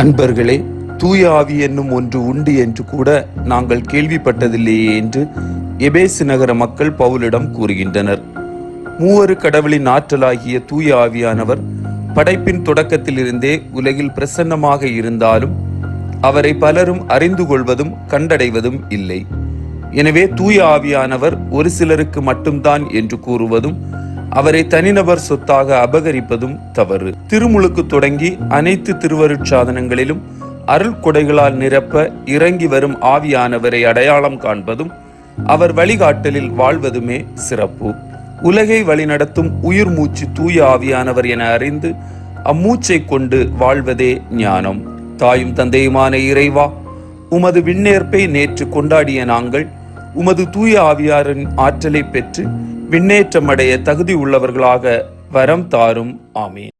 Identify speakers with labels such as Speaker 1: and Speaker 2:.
Speaker 1: அன்பர்களே தூய ஆவி என்னும் ஒன்று உண்டு என்று கூட நாங்கள் கேள்விப்பட்டதில்லையே என்று எபேசு நகர மக்கள் பவுலிடம் கூறுகின்றனர். மூவரு கடவுளின் ஆற்றலாகிய தூய ஆவியானவர் படைப்பின் தொடக்கத்திலிருந்தே உலகில் பிரசன்னமாக இருந்தாலும் அவரை பலரும் அறிந்து கொள்வதும் கண்டடைவதும் இல்லை. எனவே தூய ஆவியானவர் ஒரு சிலருக்கு மட்டும்தான் என்று கூறுவதும் அவரை தனிநபர் சொத்தாக அபகரிப்பதும் தவறு. திருமுழுக்கு தொடங்கி அனைத்து திருவருட்சாதனங்களிலும் அருள் கொடைகளால் நிரப்ப இறங்கி வரும் ஆவியானவரை அடையாளம் காண்பதும் அவர் வழிகாட்டலில் வாழ்வதுமே சிறப்பு. உலகை வழிநடத்தும் உயிர் மூச்சு தூய ஆவியானவர் என அறிந்து அம்மூச்சை கொண்டு வாழ்வதே ஞானம். தாயும் தந்தையுமான இறைவா உமது விண்ணேற்பை நேற்று கொண்டாடிய நாங்கள் உமது தூய ஆவியாரின் ஆற்றலை பெற்று விண்ணேற்றமடைய தகுதி உள்ளவர்களாக வரம் தாரும். ஆமீன்.